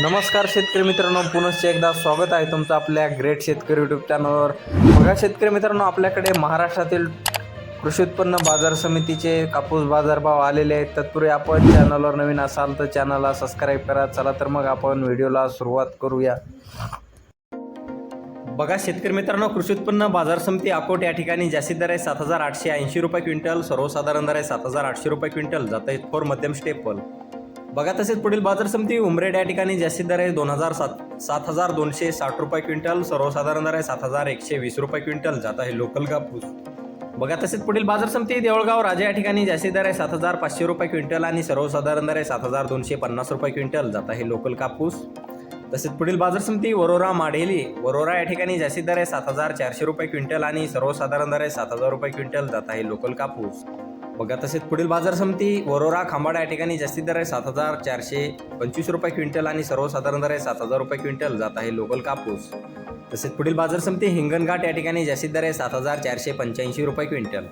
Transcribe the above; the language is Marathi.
नमस्कार शेतकरी मित्रांनो पुनश्च एकदा स्वागत आहे तुमचं आपल्या ग्रेट शेतकरी यूट्यूब चॅनलवर बघा शेतकरी मित्रांनो आपल्याकडे महाराष्ट्रातील कृषी उत्पन्न बाजार समितीचे कापूस बाजारभाव आलेले आहेत. तत्पूर्वी आपण चॅनलवर नवीन असाल तर चॅनलला सबस्क्राईब करा. चला तर मग आपण व्हिडिओला सुरुवात करूया. बघा शेतकरी मित्रांनो कृषी उत्पन्न बाजार समिती अकोट या ठिकाणी जास्तीत दर आहे सात हजार आठशे ऐंशी रुपये क्विंटल सर्वसाधारण दर आहे सात हजार आठशे रुपये क्विंटल जात आहे फोर मध्यम स्टेपल बघा तसेच पुढील बाजार समिती उमरेड या ठिकाणी जास्तीत दर आहे दोन हजार सात सात हजार दोनशे साठ रुपये क्विंटल सर्वसाधारण दर आहे सात हजार एकशे वीस रुपये क्विंटल जात आहे लोकल कापूस. बघा तसेच पुढील बाजार समिती देवळगाव राजा या ठिकाणी जास्तीत दर आहे सात हजार पाचशे रुपये क्विंटल आणि सर्वसाधारण दर आहे सात हजार दोनशे पन्नास रुपये क्विंटल जात आहे लोकल कापूस. तसेच पुढील बाजार समिती वरोरा माडेली वरोरा या ठिकाणी जास्तीत दर आहे सात हजार चारशे रुपये क्विंटल आणि सर्वसाधारण दर आहे सात हजार रुपये क्विंटल जात आहे लोकल कापूस. बघा तसेच पुढील बाजार समिती वरोरा खांबाडा या ठिकाणी जास्तीत दर आहे सात हजार चारशे पंचवीस रुपये क्विंटल आणि सर्वसाधारण दर आहे सात हजार रुपये क्विंटल. जात आहे लोकल कापूस. तसेच पुढील बाजार समिती हिंगणघाट या ठिकाणी जास्तीत दर आहे सात हजार चारशे पंच्याऐंशी रुपये क्विंटल.